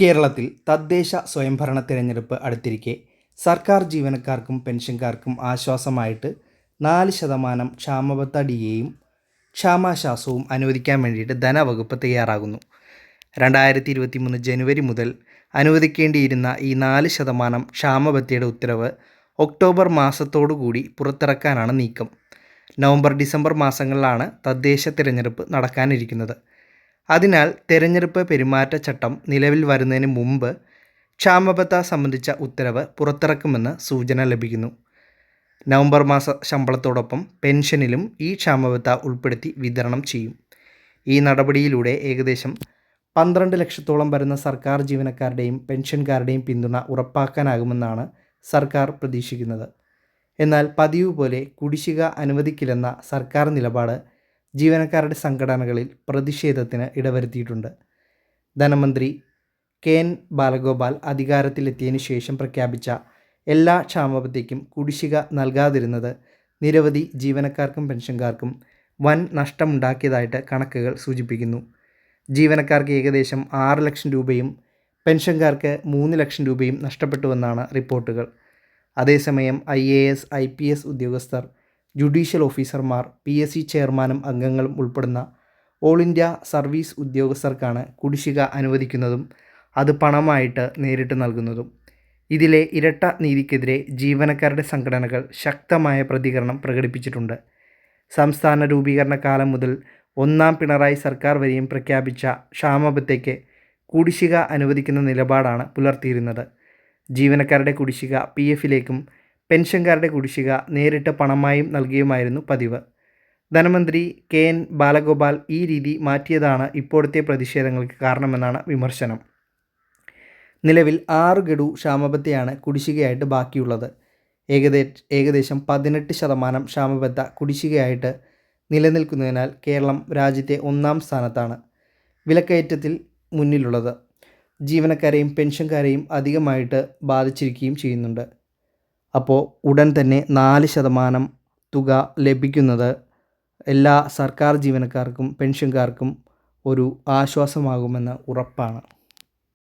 കേരളത്തിൽ തദ്ദേശ സ്വയംഭരണ തിരഞ്ഞെടുപ്പ് അടുത്തിരിക്കെ സർക്കാർ ജീവനക്കാർക്കും പെൻഷൻകാർക്കും ആശ്വാസമായിട്ട് നാല് ശതമാനം ക്ഷാമബത്ത ഡി എയും ക്ഷാമാശ്വാസവും അനുവദിക്കാൻ വേണ്ടിയിട്ട് ധനവകുപ്പ് തയ്യാറാകുന്നു. രണ്ടായിരത്തി ഇരുപത്തി മൂന്ന് ജനുവരി മുതൽ അനുവദിക്കേണ്ടിയിരുന്ന ഈ നാല് ശതമാനം ക്ഷാമബത്തയുടെ ഉത്തരവ് ഒക്ടോബർ മാസത്തോടു കൂടി പുറത്തിറക്കാനാണ് നീക്കം. നവംബർ ഡിസംബർ മാസങ്ങളിലാണ് തദ്ദേശ തിരഞ്ഞെടുപ്പ് നടക്കാനിരിക്കുന്നത്. അതിനാൽ തെരഞ്ഞെടുപ്പ് പെരുമാറ്റച്ചട്ടം നിലവിൽ വരുന്നതിന് മുമ്പ് ക്ഷാമബത്ത സംബന്ധിച്ച ഉത്തരവ് പുറത്തിറക്കുമെന്ന് സൂചന ലഭിക്കുന്നു. നവംബർ മാസ ശമ്പളത്തോടൊപ്പം പെൻഷനിലും ഈ ക്ഷാമബത്ത ഉൾപ്പെടുത്തി വിതരണം ചെയ്യും. ഈ നടപടിയിലൂടെ ഏകദേശം പന്ത്രണ്ട് ലക്ഷത്തോളം വരുന്ന സർക്കാർ ജീവനക്കാരുടെയും പെൻഷൻകാരുടെയും പിന്തുണ ഉറപ്പാക്കാനാകുമെന്നാണ് സർക്കാർ പ്രതീക്ഷിക്കുന്നത്. എന്നാൽ പതിവ് പോലെ കുടിശ്ശിക അനുവദിക്കില്ലെന്ന സർക്കാർ നിലപാട് ജീവനക്കാരുടെ സംഘടനകളിൽ പ്രതിഷേധത്തിന് ഇടവരുത്തിയിട്ടുണ്ട്. ധനമന്ത്രി കെ എൻ ബാലഗോപാൽ അധികാരത്തിലെത്തിയതിനു ശേഷം പ്രഖ്യാപിച്ച എല്ലാ ക്ഷാമബത്തയ്ക്കും കുടിശ്ശിക നൽകാതിരുന്നത് നിരവധി ജീവനക്കാർക്കും പെൻഷൻകാർക്കും വൻ നഷ്ടമുണ്ടാക്കിയതായിട്ട് കണക്കുകൾ സൂചിപ്പിക്കുന്നു. ജീവനക്കാർക്ക് ഏകദേശം ആറ് ലക്ഷം രൂപയും പെൻഷൻകാർക്ക് മൂന്ന് ലക്ഷം രൂപയും നഷ്ടപ്പെട്ടുവെന്നാണ് റിപ്പോർട്ടുകൾ. അതേസമയം I A S I P S ഉദ്യോഗസ്ഥർ ജുഡീഷ്യൽ ഓഫീസർമാർ പി എസ് സി ചെയർമാനും അംഗങ്ങളും ഉൾപ്പെടുന്ന ഓൾ ഇന്ത്യ സർവീസ് ഉദ്യോഗസ്ഥർക്കാണ് കുടിശ്ശിക അനുവദിക്കുന്നതും അത് പണമായിട്ട് നേരിട്ട് നൽകുന്നതും. ഇതിലെ ഇരട്ട നീതിക്കെതിരെ ജീവനക്കാരുടെ സംഘടനകൾ ശക്തമായ പ്രതികരണം പ്രകടിപ്പിച്ചിട്ടുണ്ട്. സംസ്ഥാന രൂപീകരണ കാലം മുതൽ ഒന്നാം പിണറായി സർക്കാർ വരെയും പ്രഖ്യാപിച്ച ക്ഷാമബത്തേക്ക് കുടിശ്ശിക അനുവദിക്കുന്ന നിലപാടാണ് പുലർത്തിയിരുന്നത്. ജീവനക്കാരുടെ കുടിശ്ശിക പി എഫിലേക്കും പെൻഷൻകാരുടെ കുടിശ്ശിക നേരിട്ട് പണമായും നൽകിയുമായിരുന്നു പതിവ്. ധനമന്ത്രി കെ എൻ ബാലഗോപാൽ ഈ രീതി മാറ്റിയതാണ് ഇപ്പോഴത്തെ പ്രതിഷേധങ്ങൾക്ക് കാരണമെന്നാണ് വിമർശനം. നിലവിൽ ആറ് ഗഡു ക്ഷാമബത്തയാണ് കുടിശ്ശികയായിട്ട് ബാക്കിയുള്ളത്. ഏകദേ ഏകദേശം പതിനെട്ട് ശതമാനം ക്ഷാമബത്ത കുടിശ്ശികയായിട്ട് നിലനിൽക്കുന്നതിനാൽ കേരളം രാജ്യത്തെ ഒന്നാം സ്ഥാനത്താണ് വിലക്കയറ്റത്തിൽ മുന്നിലുള്ളത്. ജീവനക്കാരെയും പെൻഷൻകാരെയും അധികമായിട്ട് ബാധിച്ചിരിക്കുകയും ചെയ്യുന്നുണ്ട്. അപ്പോൾ ഉടൻ തന്നെ നാല് ശതമാനം തുക ലഭിക്കുന്നത് എല്ലാ സർക്കാർ ജീവനക്കാർക്കും പെൻഷൻകാർക്കും ഒരു ആശ്വാസമാകുമെന്ന് ഉറപ്പാണ്.